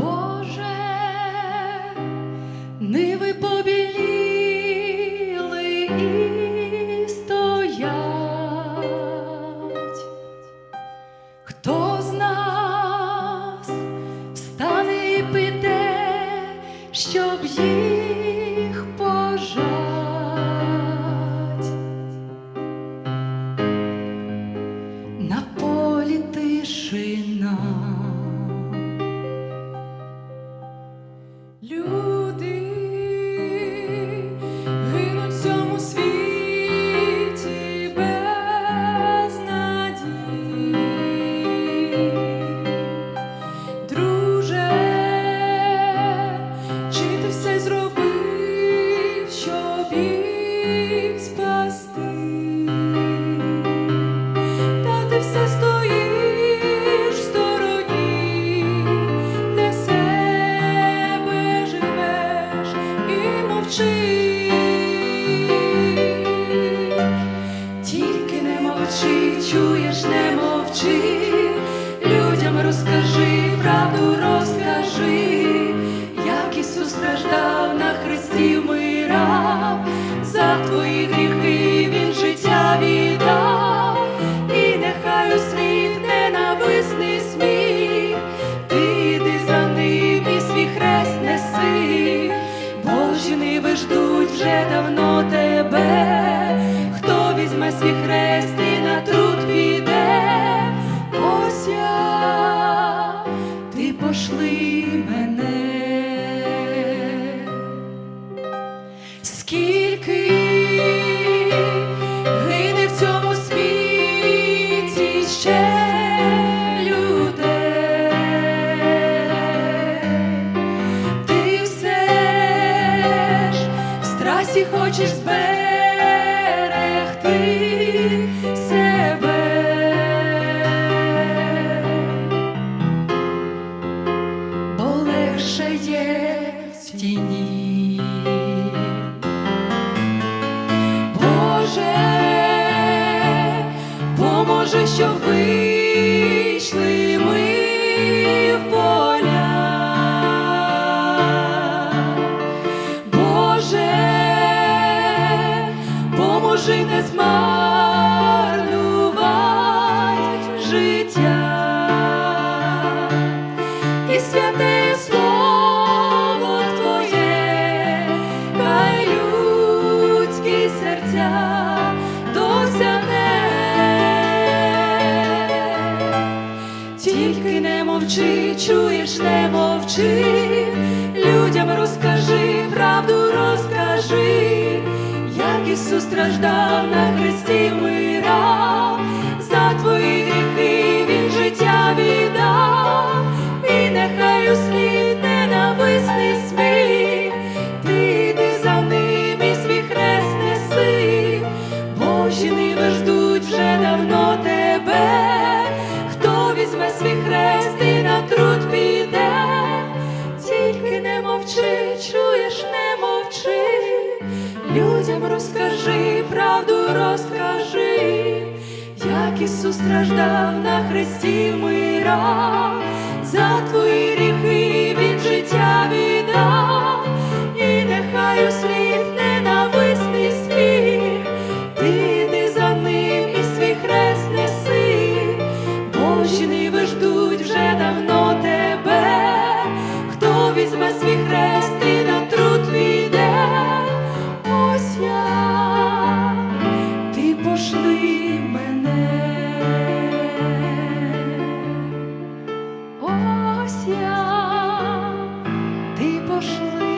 Боже, ниви побіліли і стоять. Хто з нас встане і піде, щоб їх Тільки не мовчи, чуєш, не мовчи, людям розкажи, правду розкажи, як Ісус страждав на хресті мира. За твої гріхи давно тебе, хто візьме свій хрест страсі хочеш зберегти себе. Бо легше є в тіні. Боже, поможи, щоб не змарнувати життя і святе слово Твоє, хай людські серця досягне. Тільки не мовчи, чуєш, не мовчи, людям розкажи, правду розкажи, Ісус страждав на хресті вмирав, за твої гріхи Він життя віддав, і нехай услід ненависний сміх, ти йди за ним і свій хрест неси, Божі ниви ждуть вже давно тебе, хто візьме свій хрест і на труд піде, тільки не мовчи, чуєш, не мовчи, людям розкажи, розкажи, як Ісус страждав на хресті мира, за твої гріхи Він життя віддав, і нехай ненависний пошли мене, ось я, ти пошли.